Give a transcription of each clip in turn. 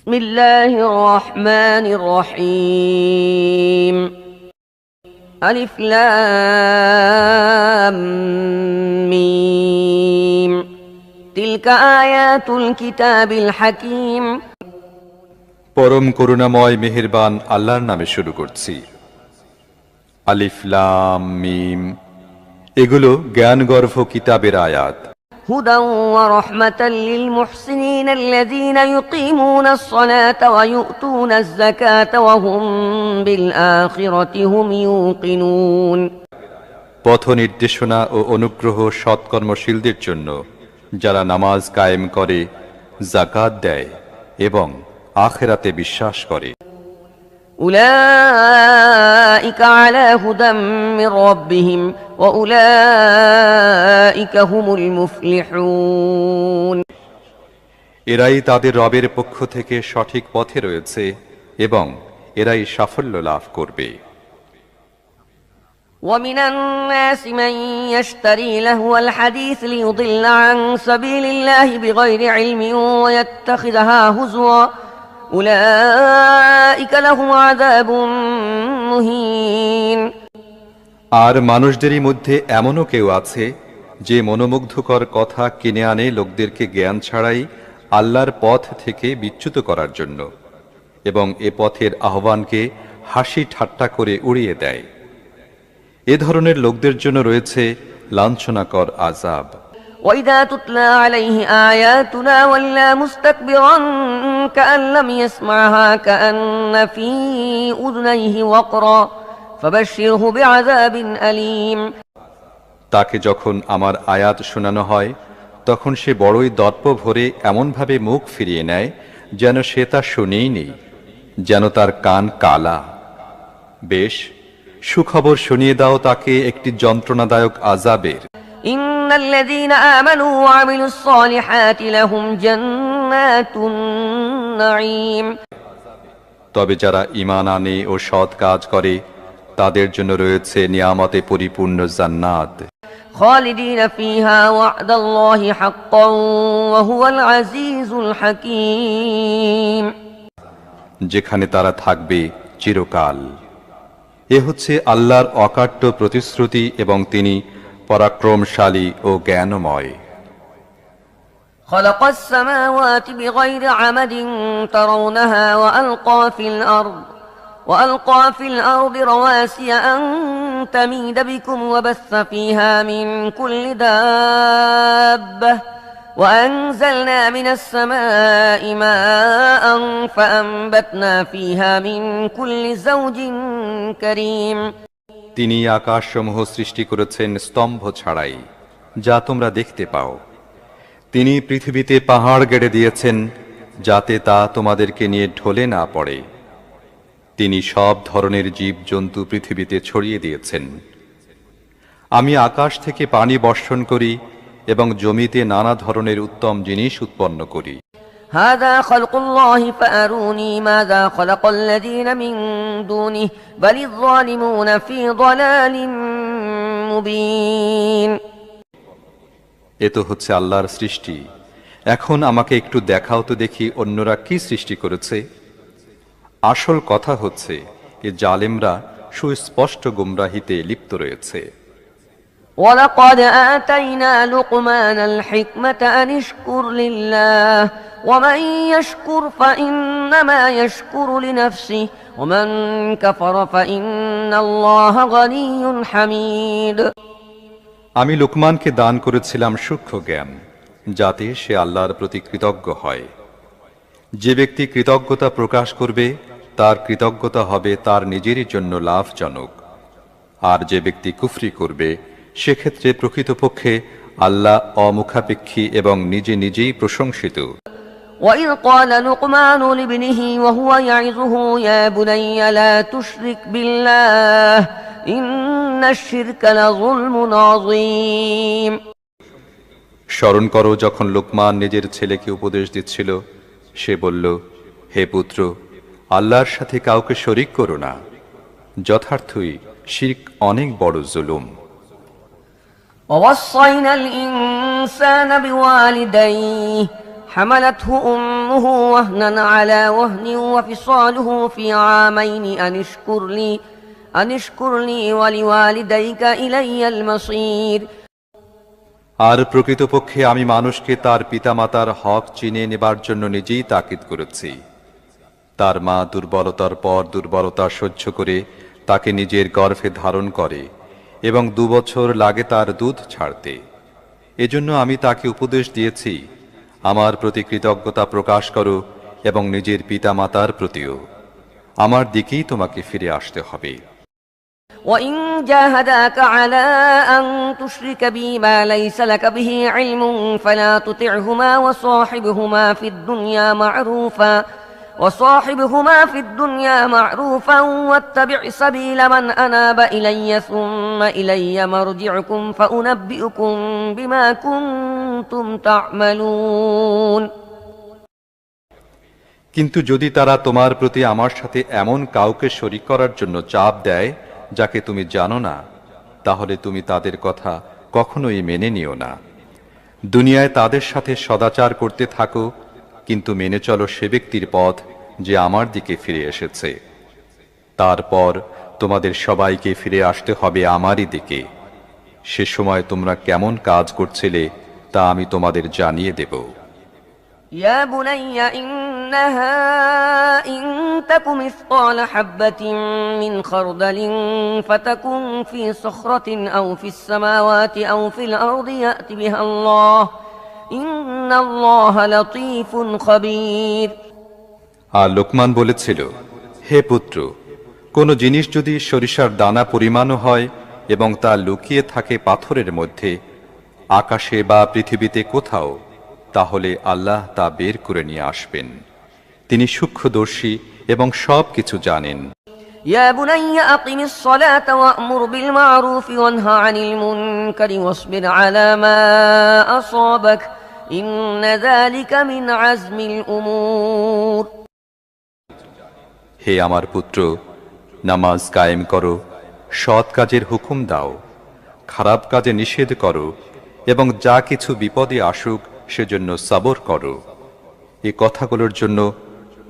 بسم الله الرحمن الرحيم ألف لام ميم تلك آيات الكتاب الحكيم পরম করুণাময় মেহেরবান আল্লাহর নামে শুরু করছি আলিফ লাম মিম এগুলো জ্ঞানগর্ভ কিতাবের আয়াত هدى ورحمة للمحسنين الذين يقيمون الصلاة ويؤتون الزكاة وهم بالآخرة هم يوقنون পথ নির্দেশনা ও অনুগ্রহ সৎকর্মশীলদের জন্য যারা নামাজ কায়েম করে জাকাত দেয় এবং আখেরাতে বিশ্বাস করে أولئك على هدى من ربهم وأولئك هم المفلحون এরাই তাদের রবের পক্ষ থেকে সঠিক পথে রয়েছে এবং এরাই সাফল্য লাভ করবে ومن الناس من يشتري لهو الحديث ليضل عن سبيل الله بغير علم ويتخذها هزوا أولئك لهم عذاب مهين আর মানুষদেরই মধ্যে এমনও কেউ আছে যে মনোমুগ্ধকর কথা কিনে আনে লোকদেরকে জ্ঞান ছাড়াই আল্লাহর পথ থেকে বিচ্যুত করার জন্য এবং এ পথের আহ্বানকে হাসি ঠাট্টা করে উড়িয়ে দেয় এ ধরনের লোকদের জন্য রয়েছে লাঞ্ছনাকর আজাব وإذا تتلى عليه آياتنا ولى مستكبرا كأن لم يسمعها كأن في أذنيه وقرا فبشره بعذاب أليم তাকে যখন আমার আয়াত শোনানো হয় তখন সে বড়ই দর্প ভরে এমনভাবে মুখ ফিরিয়ে নেয় যেন সে তা শুনেই নেই যেন তার কান কালা বেশ সুখবর শুনিয়ে দাও তাকে একটি যন্ত্রণাদায়ক আজাবের إن الذين آمنوا وعملوا الصالحات لهم جنات النعيم তবে যারা ইমান আনে ও সৎ কাজ করে তাদের জন্য রয়েছে নিয়ামতে পরিপূর্ণ জান্নাত خالدين فيها وعد الله حقا وهو العزيز الحكيم যেখানে তারা থাকবে চিরকাল এ হচ্ছে আল্লাহর অকাট্য প্রতিশ্রুতি এবং তিনি পরাক্রমশালী ও জ্ঞানময় خلق السماوات بغير عمد ترونها وألقى في الأرض وألقى في الأرض رواسي أن تميد بكم وبث فيها من كل دابة وأنزلنا من السماء ماء فأنبتنا فيها من كل زوج كريم তিনি আকাশসমূহ সৃষ্টি করেছেন স্তম্ভ ছাড়াই যা তোমরা দেখতে পাও তিনি পৃথিবীতে পাহাড় গেড়ে দিয়েছেন যাতে তা তোমাদেরকে নিয়ে ঢলে না পড়ে তিনি সব ধরনের জীব জন্তু পৃথিবীতে ছড়িয়ে দিয়েছেন আমি আকাশ থেকে পানি বর্ষণ করি এবং জমিতে নানা ধরনের উত্তম জিনিস উৎপন্ন করি هذا خلق الله فأروني ماذا خلق الذين من دونه بل الظالمون في ضلال مبين এ তো হচ্ছে আল্লাহর সৃষ্টি এখন আমাকে একটু দেখাও তো দেখি অন্যরা কি সৃষ্টি করেছে আসল কথা হচ্ছে এ জালেমরা সুস্পষ্ট গুমরাহিতে লিপ্ত রয়েছে ولقد آتينا لقمان الحكمة أن اشكر لله ومن يشكر فإنما يشكر لنفسه ومن كفر فإن الله غني حميد আমি লোকমানকে দান করেছিলাম সূক্ষ্ম জ্ঞান যাতে সে আল্লাহর প্রতি কৃতজ্ঞ হয় যে ব্যক্তি কৃতজ্ঞতা প্রকাশ করবে তার কৃতজ্ঞতা হবে তার নিজেরই জন্য লাভজনক আর যে ব্যক্তি কুফরি করবে সেক্ষেত্রে প্রকৃতপক্ষে আল্লাহ অমুখাপেক্ষী এবং নিজে নিজেই প্রশংসিত وإذ قال لقمان لابنه وهو يعظه يا بني لا تشرك بالله إن الشرك لظلم عظيم স্মরণ করো যখন লোকমান নিজের ছেলেকে উপদেশ দিচ্ছিল সে বলল হে পুত্র আল্লাহর সাথে কাউকে শরিক করো না যথার্থই শির্ক অনেক বড় জুলুম ووصينا الإنسان بوالديه حملته أمه أمه وهنا على وهن وفصاله في عامين أن اشكر لي أن اشكر لي ولوالديك إلي المصير আর প্রকৃতপক্ষে আমি মানুষকে তার পিতামাতার হক চিনে নেবার জন্য নিজেই তাকিদ করেছি তার মা দুর্বলতার পর দুর্বলতা সহ্য করে তাকে নিজের গর্ভে ধারণ করে এবং দুবছর লাগে তার দুধ ছাড়তে এজন্য আমি তাকে উপদেশ দিয়েছি আমার প্রতি কৃতজ্ঞতা প্রকাশ করো এবং নিজের পিতামাতার প্রতিও আমার দিকেই তোমাকে ফিরে আসতে হবে وإن جاهداك على أن تشرك بي ما ليس لك به علم فلا تطعهما وصاحبهما في الدنيا معروفا وصاحبهما في الدنيا معروفا واتبع سبيل من أناب إلي ثم إلي مرجعكم فأنبئكم بما كنتم تعملون কিন্তু যদি তারা তোমার প্রতি আমার সাথে এমন কাউকে শরিক করার জন্য চাপ দেয় যাকে তুমি জানো না তাহলে তুমি তাদের কথা কখনোই মেনে নিও না দুনিয়ায় তাদের সাথে সদাচার করতে থাকো কিন্তু মেনে চলো সে ব্যক্তির পথ যে আমার দিকে ফিরে এসেছে তারপর তোমাদের সবাইকে ফিরে আসতে হবে আমারই দিকে সে সময় তোমরা কেমন কাজ করছিলে তা আমি তোমাদের জানিয়ে দেবো يا بني إنها إن تك مثقال حبة من خردل فتكن في صخرة أو في السماوات أو في الأرض يأت بها الله إن الله لطيف خبير আর লোকমান বলেছিল হে পুত্র কোনো জিনিস যদি সরিষার দানা পরিমাণও হয় এবং তা লুকিয়ে থাকে পাথরের মধ্যে আকাশে বা পৃথিবীতে কোথাও তাহলে আল্লাহ তা বের করে নিয়ে আসবেন তিনি সূক্ষ্মদর্শী এবং সব কিছু জানেন يا بني أقم الصلاة وأمر بالمعروف وانه عن المنكر واصبر على ما أصابك إن ذلك من عزم الأمور হে আমার পুত্র নামাজ কায়েম করো সৎ কাজের হুকুম দাও খারাপ কাজে নিষেধ করো এবং যা কিছু বিপদে আসুক সেজন্য সাবর করো এ কথাগুলোর জন্য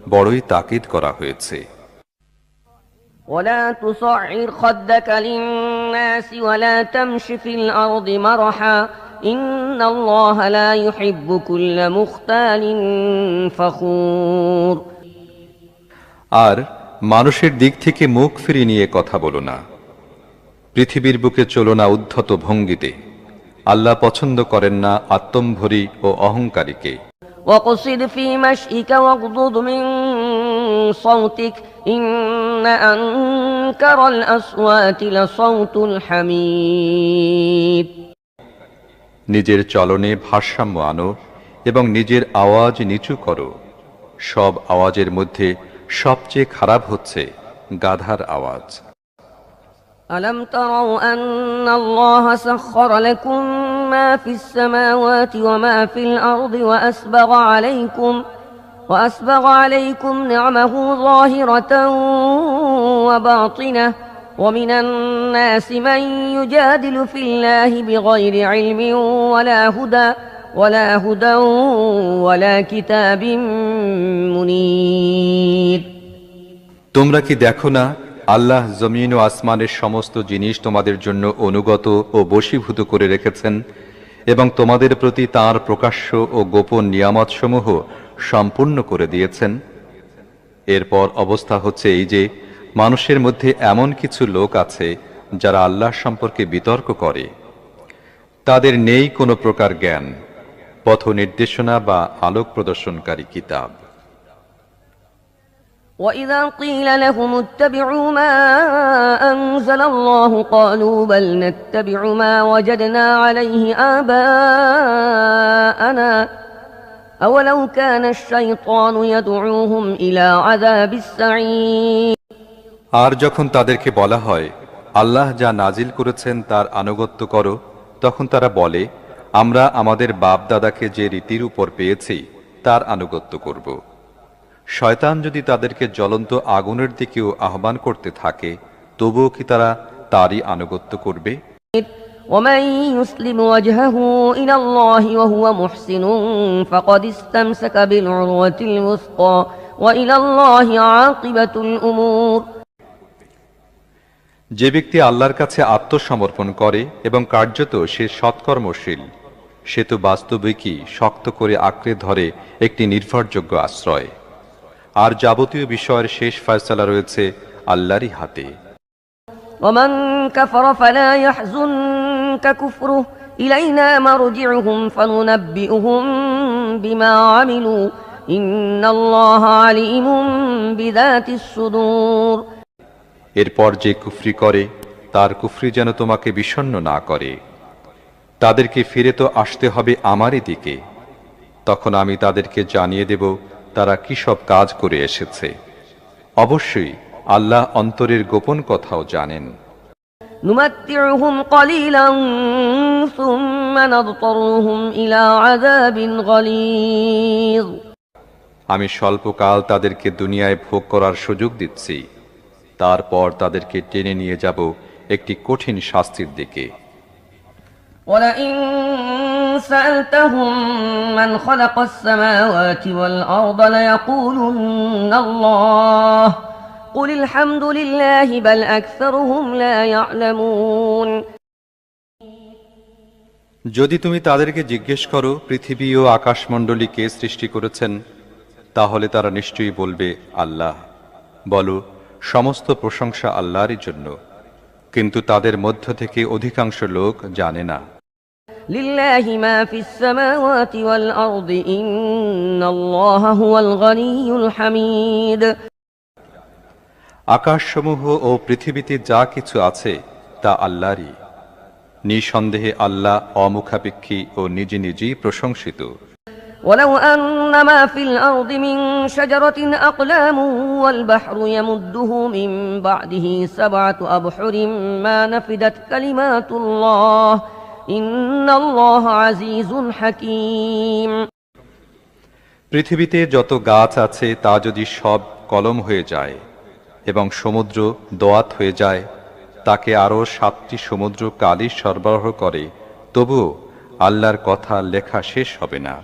বড়ই তাকিদ করা হয়েছে ولا تصعر خدك للناس ولا تمش في الأرض مرحا إن الله لا يحب كل مختال فخور আর মানুষের দিক থেকে মুখ ফিরিয়ে নিয়ে কথা বলো না পৃথিবীর বুকে চলো না উদ্ধত ভঙ্গিতে আল্লাহ পছন্দ করেন না আত্মম্ভরী ও অহংকারীকে وقصد في مشيك واغضض من صوتك إن أنكر الأصوات لصوت الحميد নিজের চলনে ভারসাম্য আনো এবং নিজের আওয়াজ নিচু করো সব আওয়াজের মধ্যে সবচেয়ে খারাপ হচ্ছে গাধার আওয়াজ ألم تروا أن الله سخر لكم ما في السماوات وما في الأرض وأسبغ عليكم وأسبغ عليكم نعمه ظاهرة وباطنة ومن الناس من يجادل في الله بغير علم ولا هدى ولا هدى ولا كتاب منير তোমরা কি দেখো না আল্লাহ জমিন ও আসমানের সমস্ত জিনিস তোমাদের জন্য অনুগত ও বশীভূত করে রেখেছেন এবং তোমাদের প্রতি তার প্রকাশ্য ও গোপন নিয়ামতসমূহ সম্পূর্ণ করে দিয়েছেন এরপর অবস্থা হচ্ছে এই যে মানুষের মধ্যে এমন কিছু লোক আছে যারা আল্লাহ সম্পর্কে বিতর্ক করে তাদের নেই কোনো প্রকার জ্ঞান পথ নির্দেশনা বা আলোক প্রদর্শনকারী কিতাব وإذا قيل لهم اتبعوا ما أنزل الله قالوا بل نتبع ما وجدنا عليه آباءنا أولو كان الشيطان يدعوهم إلى عذاب السعير আর যখন তাদেরকে বলা হয় আল্লাহ যা নাজিল করেছেন তার আনুগত্য করো তখন তারা বলে আমরা আমাদের বাপ দাদাকে যে রীতির উপর পেয়েছি তার আনুগত্য করব শয়তান যদি তাদেরকে জ্বলন্ত আগুনের দিকেও আহ্বান করতে থাকে তবুও কি তারা তারই আনুগত্য করবে ومن يسلم وجهه إلى الله وهو محسن فقد استمسك بالعروة الوثقى وإلى الله عاقبة الأمور যে ব্যক্তি আল্লাহর কাছে আত্মসমর্পণ করে এবং কার্যত সে সৎকর্মশীল সে তো বাস্তবিকই শক্ত করে আঁকড়ে ধরে একটি নির্ভরযোগ্য আশ্রয় আর যাবতীয় বিষয়ের শেষ ফয়সালা রয়েছে আল্লাহরই হাতে ومن كفر فلا يحزنك كفره إلينا مرجعهم فننبئهم بما عملوا إن الله عليم بذات الصدور এরপর যে কুফরি করে তার কুফরি যেন তোমাকে বিষণ্ণ না করে তাদেরকে ফিরে তো আসতে হবে আমারই দিকে তখন আমি তাদেরকে জানিয়ে দেব তারা কি সব কাজ করে এসেছে অবশ্যই আল্লাহ অন্তরের গোপন কথাও জানেন نمتعهم قليلا ثم نضطرهم إلى عذاب غليظ আমি স্বল্পকাল তাদেরকে দুনিয়ায় ভোগ করার সুযোগ দিচ্ছি তারপর তাদেরকে টেনে নিয়ে যাব একটি কঠিন শাস্তির দিকে ولئن سألتهم من خلق السماوات والأرض ليقولن الله قل الحمد لله بل أكثرهم لا يعلمون যদি তুমি তাদেরকে জিজ্ঞেস করো পৃথিবী ও আকাশমণ্ডলী কে সৃষ্টি করেছেন তাহলে তারা নিশ্চয়ই বলবে আল্লাহ বলো সমস্ত প্রশংসা আল্লাহরই জন্য। কিন্তু তাদের মধ্য থেকে অধিকাংশ লোক জানে না। আকাশসমূহ ও পৃথিবীতে যা কিছু আছে তা আল্লাহরই। নিঃসন্দেহে আল্লাহ অমুখাপেক্ষী ও নিজে নিজেই প্রশংসিত। ولو أن ما في الأرض من شجرة أقلام والبحر يمده من بعده سبعة أبحر ما نفدت كلمات الله إن الله عزيز حكيم পৃথিবীতে যত গাছ আছে তা যদি সব কলম হয়ে যায় এবং সমুদ্র দোয়াত হয়ে যায় তাকে আরও সাতটি সমুদ্র কালি সরবরাহ করে তবুও আল্লাহর কথা লেখা শেষ হবে না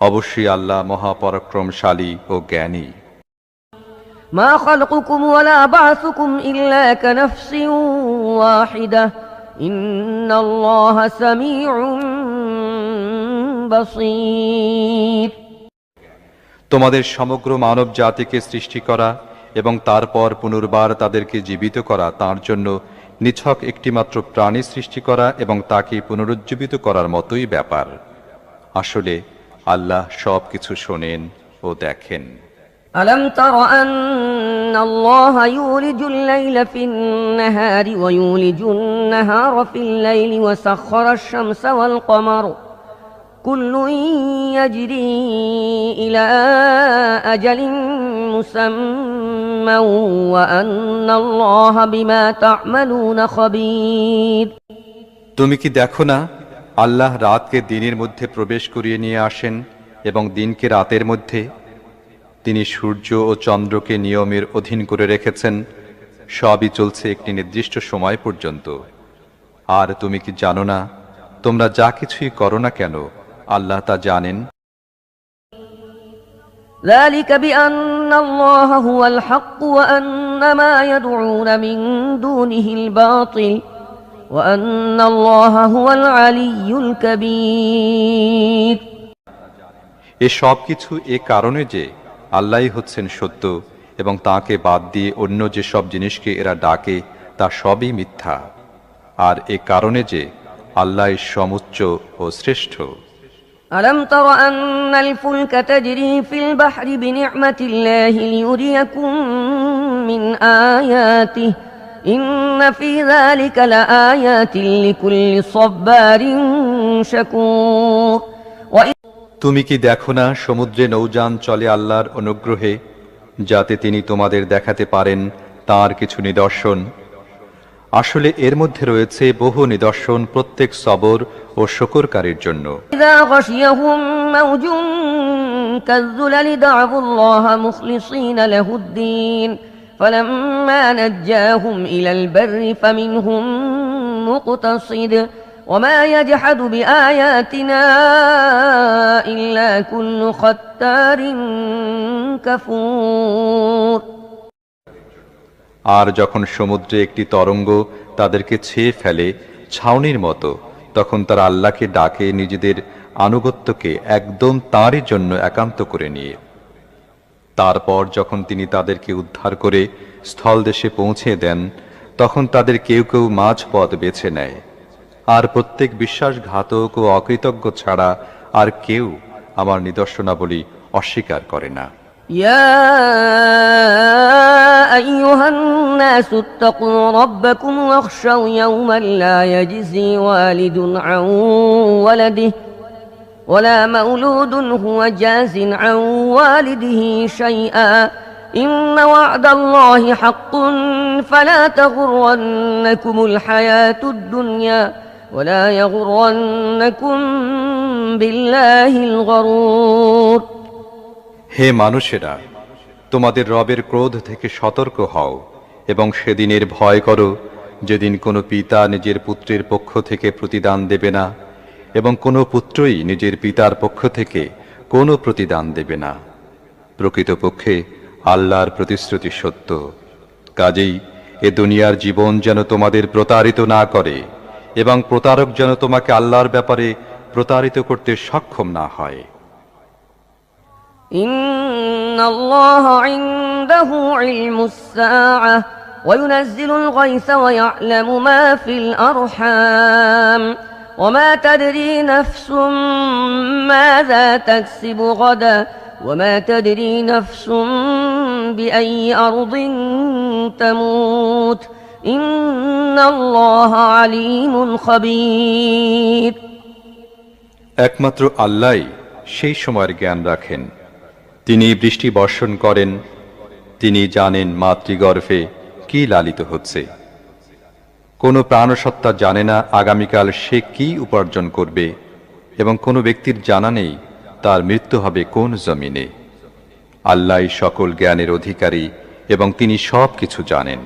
অবশ্যই আল্লাহ মহাপরাক্রমশালী ও জ্ঞানী ما خلقكم ولا بعثكم إلا كنفس واحدة إن الله سميع بصير তোমাদের সমগ্র মানব জাতিকে সৃষ্টি করা এবং তারপর পুনর্বার তাদেরকে জীবিত করা তার জন্য নিছক একটিমাত্র প্রাণী সৃষ্টি করা এবং তাকে পুনরুজ্জীবিত করার মতোই ব্যাপার আসলে আল্লাহ সব কিছু শোনেন ও দেখেন ألم تر أن الله يولج الليل في النهار ويولج النهار في الليل وسخر الشمس والقمر كل يجري إلى أجل مسمى وأن الله بما تعملون خبير তুমি কি দেখো না আল্লাহ রাতকে দিনের মধ্যে প্রবেশ করিয়ে নিয়ে আসেন এবং দিনকে রাতের মধ্যে তিনি সূর্য ও চন্দ্রকে নিয়মের অধীন করে রেখেছেন সবই চলছে একটি নির্দিষ্ট সময় পর্যন্ত আর তুমি কি জানো না তোমরা যা কিছুই করো না কেন আল্লাহ তা জানেন ذلك بأن الله هو الحق وأن ما يدعون من دونه الباطل وأن الله هو العلي الكبير এ সব কিছু এ কারণে যে আল্লাহই হচ্ছেন সত্য এবং তাকে বাদ দিয়ে অন্য যে সব জিনিসকে এরা ডাকে তা সবই মিথ্যা আর এ কারণে যে আল্লাহ সমুচ্চ ও শ্রেষ্ঠ ألم تر أن الفلك تجري في البحر بنعمة الله ليريكم من آياته إن في ذلك لآيات لكل صبار شكور وإن তুমি কি দেখো না সমুদ্রে নৌযান চলে আল্লাহর অনুগ্রহে যাতে তিনি তোমাদের দেখাতে পারেন তার কিছু নিদর্শন আসলে এর মধ্যে রয়েছে বহু নিদর্শন প্রত্যেক সবর ও শকরকারীর জন্য إذا غشيهم موج كالذلل دعوا الله مخلصين له الدين فلما نجاهم إلى البر فمنهم مقتصد وما يجحد بآياتنا إلا كل ختار كفور আর যখন সমুদ্রে একটি তরঙ্গ তাদেরকে ছেয়ে ফেলে ছাউনির মতো তখন তারা আল্লাহকে ডাকে নিজেদের আনুগত্যকে একদম তাঁরই জন্য একান্ত করে নিয়ে তারপর যখন তিনি তাদেরকে উদ্ধার করে স্থলদেশে পৌঁছে দেন তখন তাদের কেউ কেউ মাঝ পথ বেছে নেয় আর প্রত্যেক বিশ্বাসঘাতক ও অকৃতজ্ঞ ছাড়া আর কেউ আমার নিদর্শনাবলী অস্বীকার করে না يا أيها الناس اتقوا ربكم واخشوا يوما لا يجزي والد عن ولده ولا مولود هو جاز عن والده شيئا إن وعد الله حق فلا تغرنكم الحياة الدنيا ولا يغرنكم بالله الغرور হে মানুষেরা তোমাদের রবের ক্রোধ থেকে সতর্ক হও এবং সেদিনের ভয় করো যেদিন কোনো পিতা নিজের পুত্রের পক্ষ থেকে প্রতিদান দেবে না এবং কোনো পুত্রই নিজের পিতার পক্ষ থেকে কোনো প্রতিদান দেবে না প্রকৃতপক্ষে আল্লাহর প্রতিশ্রুতি সত্য কাজেই এ দুনিয়ার জীবন যেন তোমাদের প্রতারিত না করে এবং প্রতারক যেন তোমাকে আল্লাহর ব্যাপারে প্রতারিত করতে সক্ষম না হয় إن الله عنده علم الساعة وينزل الغيث ويعلم ما في الأرحام وما تدري نفس ماذا تكسب غدا وما تدري نفس بأي أرض تموت إن الله عليم خبير একমাত্র আল্লাহই সেই সময়ের জ্ঞান রাখেন তিনি বৃষ্টি বর্ষণ করেন তিনি জানেন মাতৃগর্ভে কি লালিত হচ্ছে কোনো প্রাণসত্তা জানে না আগামীকাল সে কি উপার্জন করবে এবং কোনো ব্যক্তির জানা নেই তার মৃত্যু হবে কোন জমিনে। আল্লাহ সকল জ্ঞানের অধিকারী এবং তিনি সব কিছু জানেন।